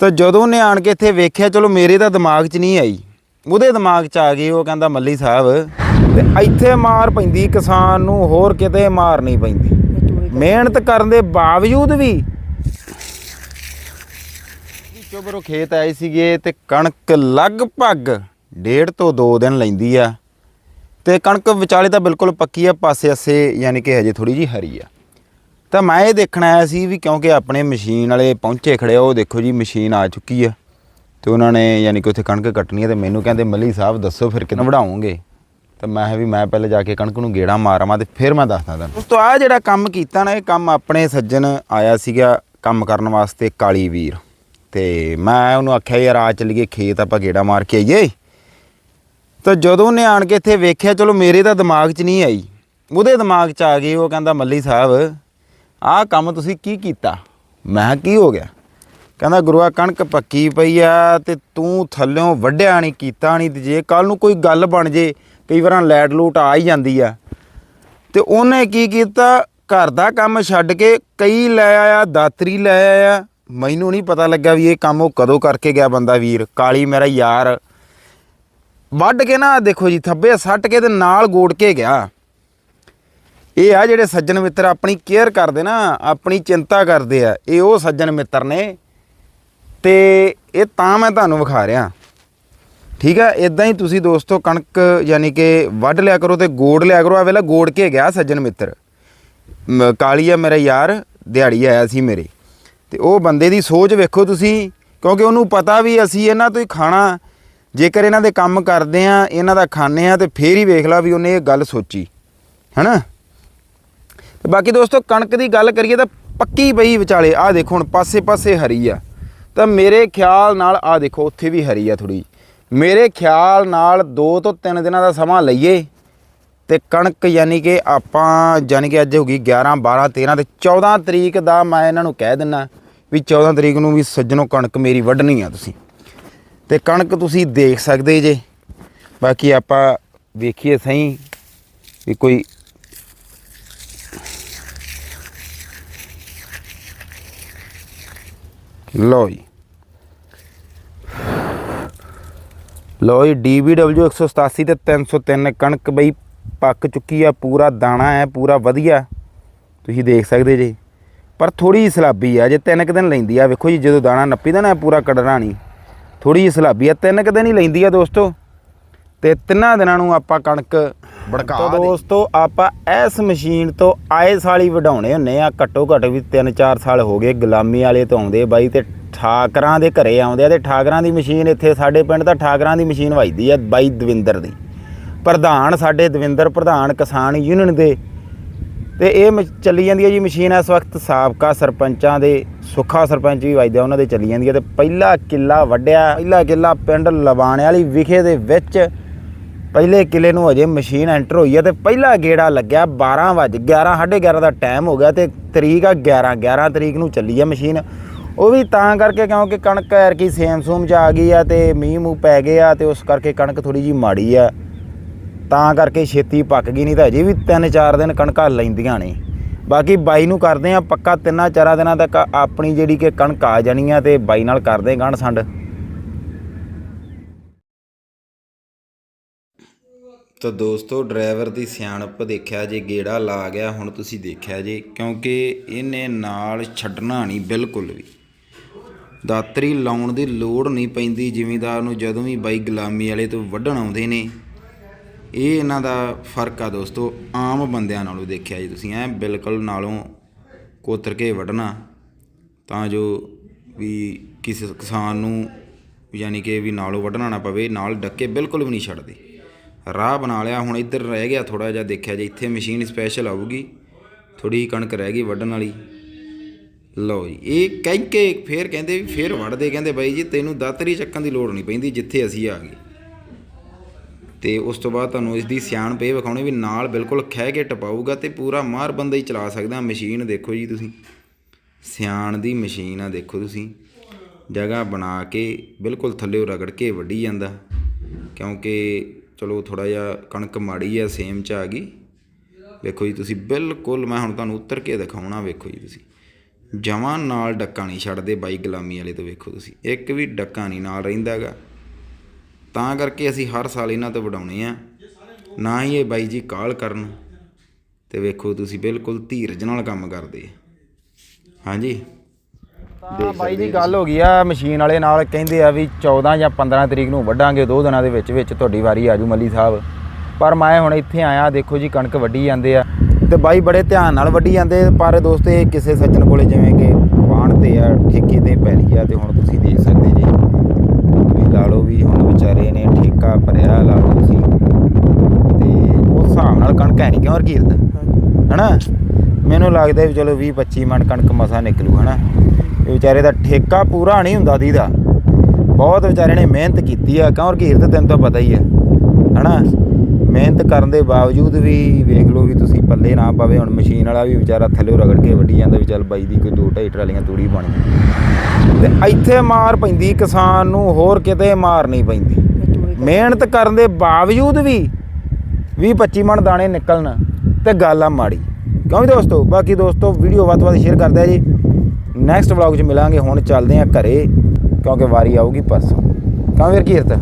ਤਾਂ ਜਦੋਂ ਉਹਨੇ ਆਣ ਕੇ ਇੱਥੇ ਵੇਖਿਆ, ਚਲੋ ਮੇਰੇ ਤਾਂ ਦਿਮਾਗ 'ਚ ਨਹੀਂ ਆਈ। ਉਹਦੇ ਦਿਮਾਗ 'ਚ ਆ ਗਈ, ਉਹ ਕਹਿੰਦਾ, ਮੱਲੀ ਸਾਹਿਬ, ਤੇ ਇੱਥੇ ਮਾਰ ਪੈਂਦੀ, ਕਿਸਾਨ ਨੂੰ ਹੋਰ ਕਿਤੇ ਮਾਰ ਨਹੀਂ ਪੈਂਦੀ। ਮਿਹਨਤ ਕਰਨ ਦੇ ਬਾਵਜੂਦ ਵੀ ਚੋਬਰੋ ਖੇਤ ਆਏ ਸੀਗੇ ਤੇ ਕਣਕ ਲਗਭਗ ਡੇਢ ਤੋਂ 2 ਦਿਨ ਲੈਂਦੀ ਆ। ਤੇ ਕਣਕ ਵਿਚਾਲੇ ਤਾਂ ਬਿਲਕੁਲ ਪੱਕੀ ਆ ਪਾਸੇ ਅਸੇ ਯਾਨੀ ਕਿ ਹਜੇ ਥੋੜੀ ਜੀ ਹਰੀ ਆ। ਤਾਂ ਮੈਂ ਇਹ ਦੇਖਣ ਆਇਆ ਸੀ ਵੀ ਕਿਉਂਕਿ ਆਪਣੇ ਮਸ਼ੀਨ ਵਾਲੇ ਪਹੁੰਚੇ ਖੜੇ ਆ, ਉਹ ਦੇਖੋ ਜੀ, ਮਸ਼ੀਨ ਆ ਚੁੱਕੀ ਆ। ਤੇ ਉਹਨਾਂ ਨੇ ਯਾਨੀ ਕਿ ਉੱਥੇ ਕਣਕ ਕੱਟਣੀ ਹੈ ਤੇ ਮੈਨੂੰ ਕਹਿੰਦੇ, ਮੱਲੀ ਸਾਹਿਬ, ਦੱਸੋ ਫਿਰ ਕਿੰਨਾ ਵਢਾਉਂਗੇ ਤਾਂ ਮੈਂ ਕਿਹਾ ਵੀ ਮੈਂ ਪਹਿਲੇ ਜਾ ਕੇ ਕਣਕ ਨੂੰ ਗੇੜਾ ਮਾਰਾਂਵਾ ਤੇ ਫਿਰ ਮੈਂ ਦੱਸਦਾ ਤੁਹਾਨੂੰ। ਉਸ ਤੋਂ ਆ ਜਿਹੜਾ ਕੰਮ ਕੀਤਾ ਨਾ, ਇਹ ਕੰਮ ਆਪਣੇ ਸੱਜਣ ਆਇਆ ਸੀਗਾ ਕੰਮ ਕਰਨ ਵਾਸਤੇ ਕਾਲੀ ਵੀਰ। ਤੇ ਮੈਂ ਉਹਨੂੰ ਆਖਿਆ, ਯਾਰ ਆ ਚੱਲੀਏ ਖੇਤ, ਆਪਾਂ ਗੇੜਾ ਮਾਰ ਕੇ ਆਈਏ। ਤਾਂ ਜਦੋਂ ਉਹਨੇ ਆਣ ਕੇ ਇੱਥੇ ਵੇਖਿਆ, ਚਲੋ ਮੇਰੇ ਤਾਂ ਦਿਮਾਗ 'ਚ ਨਹੀਂ ਆਈ। ਉਹਦੇ ਦਿਮਾਗ 'ਚ ਆ ਗਈ, ਉਹ ਕਹਿੰਦਾ, ਮੱਲੀ ਸਾਹਿਬ ਆਹ ਕੰਮ ਤੁਸੀਂ ਕੀ ਕੀਤਾ? ਮੈਂ ਕਿਹਾ, ਕੀ ਹੋ ਗਿਆ? ਕਹਿੰਦਾ, ਗੁਰੂਆ, ਕਣਕ ਪੱਕੀ ਪਈ ਆ ਤੇ ਤੂੰ ਥੱਲਿਓਂ ਵੱਢਿਆ ਨਹੀਂ ਕੀਤਾ ਨਹੀਂ ਤੇ ਜੇ ਕੱਲ ਨੂੰ ਕੋਈ ਗੱਲ ਬਣ ਜੇ, ਕਈ ਵਾਰਾਂ ਲੈਟ ਲੂਟ ਆ ਹੀ ਜਾਂਦੀ ਆ। ਤੇ ਉਹਨੇ ਕੀ ਕੀਤਾ? ਘਰ ਦਾ ਕੰਮ ਛੱਡ ਕੇ ਕਈ ਲੈ ਆਇਆ, ਦਾਤਰੀ ਲੈ ਆਇਆ। ਮੈਨੂੰ ਨਹੀਂ ਪਤਾ ਲੱਗਾ ਵੀ ਇਹ ਕੰਮ ਉਹ ਕਦੋਂ ਕਰਕੇ ਗਿਆ ਬੰਦਾ ਵੀਰ, ਕਾਲੀ ਮੇਰਾ ਯਾਰ। ਵੱਢ ਕੇ ਨਾ ਦੇਖੋ ਜੀ, ਥੱਬੇ ਸੱਟ ਕੇ ਤੇ ਨਾਲ ਗੋੜ ਕੇ ਗਿਆ। ਇਹ ਆ ਜਿਹੜੇ ਸੱਜਣ ਮਿੱਤਰ ਆਪਣੀ ਕੇਅਰ ਕਰਦੇ ਨਾ, ਆਪਣੀ ਚਿੰਤਾ ਕਰਦੇ ਆ, ਇਹ ਉਹ ਸੱਜਣ ਮਿੱਤਰ ਨੇ। ਤੇ ਇਹ ਤਾਂ ਮੈਂ ਤੁਹਾਨੂੰ ਵਿਖਾ ਰਿਹਾ। ਠੀਕ ਆ ਇਦਾਂ ਹੀ ਤੁਸੀਂ ਦੋਸਤੋ ਕਣਕ ਯਾਨੀ ਕਿ ਵੱਢ ਲਿਆ ਕਰੋ ਤੇ ਗੋੜ ਲਿਆ ਕਰੋ। ਆ ਵੇਲਾ ਗੋੜ ਕੇ ਗਿਆ ਸੱਜਣ ਮਿੱਤਰ। ਮ- ਕਾਲੀ ਆ ਮੇਰਾ ਯਾਰ, ਦਿਹਾੜੀ ਆਇਆ ਸੀ ਮੇਰੇ। ਤੇ ਉਹ ਬੰਦੇ ਦੀ ਸੋਚ ਵੇਖੋ ਤੁਸੀਂ, ਕਿਉਂਕਿ ਉਹਨੂੰ ਪਤਾ ਵੀ ਅਸੀਂ ਇਹਨਾਂ ਤੋਂ ਹੀ ਖਾਣਾ। ਜੇਕਰ ਇਹਨਾਂ ਦੇ ਕੰਮ ਕਰਦੇ ਆ, ਇਹਨਾਂ ਦਾ ਖਾਣੇ ਆ, ਤੇ ਫੇਰ ਹੀ ਵੇਖ ਲਾ ਵੀ ਉਹਨੇ ਇਹ ਗੱਲ ਸੋਚੀ। ਹੈਨਾ? ਤੇ ਬਾਕੀ ਦੋਸਤੋ, ਕਣਕ ਦੀ ਗੱਲ ਕਰੀਏ ਤਾਂ ਪੱਕੀ ਪਈ ਵਿਚਾਲੇ। ਆਹ ਦੇਖੋ, ਹੁਣ ਪਾਸੇ-ਪਾਸੇ ਹਰੀ ਆ। ਤਾਂ ਮੇਰੇ ਖਿਆਲ ਨਾਲ ਆਹ ਦੇਖੋ, ਉੱਥੇ ਵੀ ਹਰੀ ਆ ਥੋੜੀ ਮੇਰੇ ਖਿਆਲ ਨਾਲ 2 ਤੋਂ 3 ਦਿਨਾਂ ਦਾ ਸਮਾਂ ਲਈਏ ਤੇ ਕਣਕ ਯਾਨੀ ਕਿ ਆਪਾਂ, ਯਾਨੀ ਕਿ ਅੱਜ ਹੋ ਗਈ 11 12 13 ਤੇ 14 ਤਰੀਕ ਦਾ ਮੈਂ ਇਹਨਾਂ ਨੂੰ ਕਹਿ ਦਿੰਨਾ ਵੀ 14 ਤਰੀਕ ਨੂੰ ਵੀ ਸੱਜਣੋ ਕਣਕ ਮੇਰੀ ਵੱਢਣੀ ਆ ਤੁਸੀਂ। ਤੇ ਕਣਕ ਤੁਸੀਂ ਦੇਖ ਸਕਦੇ ਜੇ। ਬਾਕੀ ਆਪਾਂ ਵੇਖੀਏ ਸਹੀ ਵੀ ਕੋਈ ਲਓ ਜੀ ਲਓ ਜੀ DBW 187 ਤੇ 303 ਕਣਕ ਬਈ ਪੱਕ ਚੁੱਕੀ ਆ, ਪੂਰਾ ਦਾਣਾ ਹੈ, ਪੂਰਾ ਵਧੀਆ। ਤੁਸੀਂ ਦੇਖ ਸਕਦੇ ਜੇ। ਪਰ ਥੋੜੀ ਜਿਹੀ ਸਲਾਬੀ ਆ, ਜੇ ਤਿੰਨ ਕੁ ਦਿਨ ਲੈਂਦੀ ਆ, ਵੇਖੋ ਜੀ, ਜਦੋਂ ਦਾਣਾ ਨੱਪੀ ਦਾ ਨਾ ਪੂਰਾ ਕੜਨਾ ਨਹੀਂ ਥੋੜੀ ਜਿਹੀ ਸਲਾਬੀ ਆ, ਤਿੰਨ ਕੁ ਦਿਨ ਹੀ ਲੈਂਦੀ ਆ ਦੋਸਤੋ। ਤੇ ਤਿੰਨਾਂ ਦਿਨਾਂ ਨੂੰ ਆਪਾਂ ਕਣਕ ਬੜਕਾ ਦੇ। ਦੋਸਤੋ ਆਪਾਂ ਇਸ ਮਸ਼ੀਨ ਤੋਂ ਆਏ ਸਾਲ ਹੀ ਵਢਾਉਣੇ ਹੁੰਨੇ ਆ। ਘੱਟੋ ਘੱਟ ਵੀ 3-4 ਸਾਲ ਹੋ ਗਏ ਗੁਲਾਮੀ ਵਾਲੇ ਤੋਂ ਆਉਂਦੇ ਬਾਈ ਤੇ ਠਾਕਰਾਂ ਦੇ ਘਰੇ ਆਉਂਦੇ ਆ ਤੇ ਠਾਕਰਾਂ ਦੀ ਮਸ਼ੀਨ ਇੱਥੇ ਸਾਡੇ ਪਿੰਡ ਤਾਂ ਠਾਕਰਾਂ ਦੀ ਮਸ਼ੀਨ ਵੱਜਦੀ ਆ ਬਾਈ ਦਵਿੰਦਰ ਦੀ। ਪ੍ਰਧਾਨ ਸਾਡੇ ਦਵਿੰਦਰ ਪ੍ਰਧਾਨ ਕਿਸਾਨ ਯੂਨੀਅਨ ਦੇ। ਤੇ ਇਹ ਚੱਲੀ ਜਾਂਦੀ ਹੈ ਜੀ ਮਸ਼ੀਨ ਇਸ ਵਕਤ ਸਾਬਕਾ ਸਰਪੰਚਾਂ ਦੇ ਸੁੱਖਾ ਸਰਪੰਚ ਵੀ ਵੱਜਦੇ ਉਹਨਾਂ ਦੇ ਚੱਲੀ ਜਾਂਦੀ ਹੈ ਤੇ ਪਹਿਲਾ ਕਿੱਲਾ ਵੱਢਿਆ। ਪਹਿਲਾ ਕਿੱਲਾ ਪਿੰਡ ਲਵਾਣੇ ਵਾਲੀ ਵਿਖੇ ਦੇ ਵਿੱਚ ਪਹਿਲੇ ਕਿਲੇ ਨੂੰ ਅਜੇ ਮਸ਼ੀਨ ਐਂਟਰ ਹੋਈ ਹੈ ਤੇ ਪਹਿਲਾ ਗੇੜਾ ਲੱਗਿਆ 12 ਵਜ 11 11:30 ਦਾ ਟਾਈਮ ਹੋ ਗਿਆ ਤੇ ਤਰੀਕ ਆ 11 11 ਤਰੀਕ ਨੂੰ ਚੱਲੀ ਹੈ ਮਸ਼ੀਨ। ਉਹ ਵੀ ਤਾਂ ਕਰਕੇ ਕਿਉਂਕਿ ਕਣਕ ਐਰਕੀ ਸੇਮ ਸੂਮ ਚ ਆ ਗਈ ਆ ਤੇ ਮੀਂਹ ਮੂੰਹ ਪੈ ਗਏ ਆ ਤੇ ਉਸ ਕਰਕੇ ਕਣਕ ਥੋੜੀ ਜੀ ਮਾੜੀ ਆ। ਤਾਂ ਕਰਕੇ ਛੇਤੀ ਪੱਕ ਗਈ, ਨਹੀਂ ਤਾਂ ਅਜੇ ਵੀ 3-4 ਦਿਨ ਕਣਕਾਂ ਲੈਂਦੀਆਂ ਨੇ। ਬਾਕੀ ਬਾਈ ਨੂੰ ਕਰਦੇ ਆ ਪੱਕਾ ਤਿੰਨਾਂ ਚਾਰਾਂ ਦਿਨਾਂ ਤੱਕ ਆਪਣੀ ਜਿਹੜੀ ਕਿ ਕਣਕ ਆ ਜਾਣੀ ਆ ਤੇ ਬਾਈ ਨਾਲ ਕਰਦੇ ਗਣ ਸੰਡ ਤਾਂ ਦੋਸਤੋ, ਡਰਾਈਵਰ ਦੀ ਸਿਆਣਪ ਦੇਖਿਆ ਜੇ, ਗੇੜਾ ਲਾ ਗਿਆ, ਹੁਣ ਤੁਸੀਂ ਦੇਖਿਆ ਜੇ, ਕਿਉਂਕਿ ਇਹਨੇ ਨਾਲ ਛੱਡਣਾ ਨਹੀਂ ਬਿਲਕੁਲ ਵੀ। ਦਾਤਰੀ ਲਾਉਣ ਦੀ ਲੋੜ ਨਹੀਂ ਪੈਂਦੀ, ਜ਼ਿਮੀਂਦਾਰ ਨੂੰ ਜਦੋਂ ਵੀ ਬਾਈ ਗੁਲਾਮੀ ਵਾਲੇ ਤੋਂ ਵੱਢਣ ਆਉਂਦੇ ਨੇ। ਇਹ ਇਹਨਾਂ ਦਾ ਫ਼ਰਕ ਆ ਦੋਸਤੋ, ਆਮ ਬੰਦਿਆਂ ਨਾਲੋਂ ਦੇਖਿਆ ਜੀ ਤੁਸੀਂ, ਐ ਬਿਲਕੁਲ ਨਾਲੋਂ ਕੋਤਰ ਕੇ ਵੱਢਣਾ। ਤਾਂ ਜੋ ਵੀ ਕਿਸੇ ਕਿਸਾਨ ਨੂੰ, ਯਾਨੀ ਕਿ ਵੀ ਨਾਲੋਂ ਵੱਢਣਾ ਨਾ ਪਵੇ, ਨਾਲ ਡੱਕੇ ਬਿਲਕੁਲ ਵੀ ਨਹੀਂ ਛੱਡਦੇ। ਰਾਹ ਬਣਾ ਲਿਆ, ਹੁਣ ਇੱਧਰ ਰਹਿ ਗਿਆ ਥੋੜਾ ਜਿਹਾ, ਦੇਖਿਆ ਜੇ ਇੱਥੇ ਮਸ਼ੀਨ ਸਪੈਸ਼ਲ ਆਊਗੀ ਥੋੜੀ ਕਣਕ ਰਹਿ ਗਈ ਵੱਢਣ ਵਾਲੀ। ਲਓ ਜੀ, ਇਹ ਕਹਿ ਕੇ ਫੇਰ ਕਹਿੰਦੇ ਵੀ ਫੇਰ ਵੱਢਦੇ, ਕਹਿੰਦੇ ਬਾਈ ਜੀ ਤੈਨੂੰ ਦਾਤਰੀ ਚੱਕਣ ਦੀ ਲੋੜ ਨਹੀਂ ਪੈਂਦੀ, ਜਿੱਥੇ ਅਸੀਂ ਆ ਗਏ। ਤੇ ਉਸ ਤੋਂ ਬਾਅਦ ਤੁਹਾਨੂੰ ਇਸ ਦੀ ਸਿਆਣ ਪੇ ਵਿਖਾਉਣੀ ਵੀ ਨਾਲ ਬਿਲਕੁਲ ਖਹਿ ਕੇ ਟਪਾਊਗਾ ਤੇ ਪੂਰਾ ਮਾਰ ਬੰਦਾ ਹੀ ਚਲਾ ਸਕਦਾ। ਮਸ਼ੀਨ ਦੇਖੋ ਜੀ ਤੁਸੀਂ, ਸਿਆਣ ਦੀ ਮਸ਼ੀਨ ਆ, ਦੇਖੋ ਤੁਸੀਂ। ਜਗ੍ਹਾ ਬਣਾ ਕੇ ਬਿਲਕੁਲ ਥੱਲੇ ਰਗੜ ਕੇ ਵੱਢੀ ਜਾਂਦਾ, ਕਿਉਂਕਿ ਚਲੋ ਥੋੜਾ ਜਿਹਾ ਕਣਕ ਮਾੜੀ ਆ ਸੇਮ ਚ ਆ ਗਈ। ਵੇਖੋ ਜੀ, ਤੁਸੀਂ ਬਿਲਕੁਲ ਮੈਂ ਹੁਣ ਤੁਹਾਨੂੰ ਉੱਤਰ ਕੇ ਦਿਖਾਉਣਾ, ਵੇਖੋ ਜੀ ਤੁਸੀਂ। ਜਮਾਂ ਨਾਲ ਡੱਕਾ ਨਹੀਂ ਛੱਡਦੇ ਬਾਈ ਗੁਲਾਮੀ ਵਾਲੇ ਤੋਂ ਵੇਖੋ ਤੁਸੀਂ। ਇੱਕ ਵੀ ਡੱਕਾ ਨਹੀਂ ਨਾਲ ਰਹਿੰਦਾਗਾ ਤਾਂ ਕਰਕੇ ਅਸੀਂ ਹਰ ਸਾਲ ਇਹਨਾਂ ਤੋਂ ਵਡਾਉਣੇ ਆ। ਨਾ ਹੀ ਇਹ ਬਾਈ ਜੀ ਕਾਲ ਕਰਨ। ਤੇ ਵੇਖੋ ਤੁਸੀਂ ਬਿਲਕੁਲ ਧੀਰਜ ਨਾਲ ਕੰਮ ਕਰਦੇ ਹਾਂਜੀ? ਤਾਂ ਬਾਈ ਜੀ ਗੱਲ ਹੋ ਗਈ ਆ ਮਸ਼ੀਨ ਵਾਲੇ ਨਾਲ ਕਹਿੰਦੇ ਆ ਵੀ 14 ਜਾਂ 15 ਤਰੀਕ ਨੂੰ ਵੱਢਾਂਗੇ ਦੋ ਦਿਨਾਂ ਦੇ ਵਿੱਚ ਵਿੱਚ ਤੁਹਾਡੀ ਵਾਰੀ ਆਜੂ ਮੱਲੀ ਸਾਹਿਬ। ਪਰ ਮੈਂ ਹੁਣ ਇੱਥੇ ਆਇਆ ਦੇਖੋ ਜੀ ਕਣਕ ਵੱਢੀ ਜਾਂਦੇ ਆ। ਤੇ ਬਾਈ ਬੜੇ ਧਿਆਨ ਨਾਲ ਵੱਢੀ ਜਾਂਦੇ ਪਰ ਦੋਸਤੋ ਇਹ ਕਿਸੇ ਸੱਜਣ ਕੋਲੇ ਜਿਵੇਂ ਕਿ ਵਾਹਣ ਤੇ ਆ ਠੇਕੇ ਤੇ ਪੈਲੀ ਆ ਤੇ ਹੁਣ ਤੁਸੀਂ ਦੇਖ ਸਕਦੇ ਜੀ। ਵੀ ਲਾ ਲਓ ਵੀ ਹੁਣ ਵਿਚਾਰੇ ਨੇ ਠੇਕਾ ਭਰਿਆ ਲਾ ਲਓ ਤੁਸੀਂ। ਤੇ ਉਸ ਹਿਸਾਬ ਨਾਲ ਕਣਕ ਹੈ ਨਹੀਂ ਕਿਉਂ ਰਕੀਰਤ ਹਨਾ? ਮੈਨੂੰ ਲੱਗਦਾ ਵੀ ਚਲੋ 20 25 ਮਣ ਕਣਕ ਮਸਾ ਨਿਕਲੂ, ਹਨਾ? ਇਹ ਵਿਚਾਰੇ ਦਾ ਠੇਕਾ ਪੂਰਾ ਨਹੀਂ ਹੁੰਦਾ ਦੀਦਾ। ਬਹੁਤ ਵਿਚਾਰੇ ਨੇ ਮਿਹਨਤ ਕੀਤੀ ਆ, ਕਿਉਂ ਰਕੀਰਤ ਤੈਨੂੰ ਤਾਂ ਪਤਾ ਹੀ ਆ, ਹਨਾ? ਮਿਹਨਤ ਕਰਨ ਦੇ ਬਾਵਜੂਦ ਵੀ ਵੇਖ ਲਓ ਵੀ ਤੁਸੀਂ ਪੱਲੇ ਨਾ ਪਵੇ, ਹੁਣ ਮਸ਼ੀਨ ਵਾਲਾ ਵੀ ਵਿਚਾਰਾ ਥੱਲੇ ਰਗੜ ਕੇ ਵੱਢੀ ਜਾਂਦਾ ਵੀ ਚੱਲ ਬਾਈ ਦੀ ਕੋਈ ਦੋ ਢਾਈ ਟਰਾਲੀਆਂ ਤੂੜੀ ਬਣ ਗਈ। ਤੇ ਇੱਥੇ ਮਾਰ ਪੈਂਦੀ, ਕਿਸਾਨ ਨੂੰ ਹੋਰ ਕਿਤੇ ਮਾਰ ਨਹੀਂ ਪੈਂਦੀ। ਮਿਹਨਤ ਕਰਨ ਦੇ ਬਾਵਜੂਦ ਵੀ 20 25 ਮਣ ਦਾਣੇ ਨਿਕਲਣ, ਤੇ ਗੱਲ ਆ ਮਾੜੀ। ਕਿਉਂ ਵੀ ਦੋਸਤੋ, ਬਾਕੀ ਦੋਸਤੋ ਵੀਡੀਓ ਵੱਧ ਤੋਂ ਵੱਧ ਸ਼ੇਅਰ ਕਰਦਾ ਜੀ। ਨੈਕਸਟ ਵਲੌਗ 'ਚ ਮਿਲਾਂਗੇ, ਹੁਣ ਚੱਲਦੇ ਆ ਘਰੇ, ਕਿਉਂਕਿ ਵਾਰੀ ਆਊਗੀ ਪਰਸੋਂ। ਕਿਉਂ ਵੀਰ ਕੀਰਤ?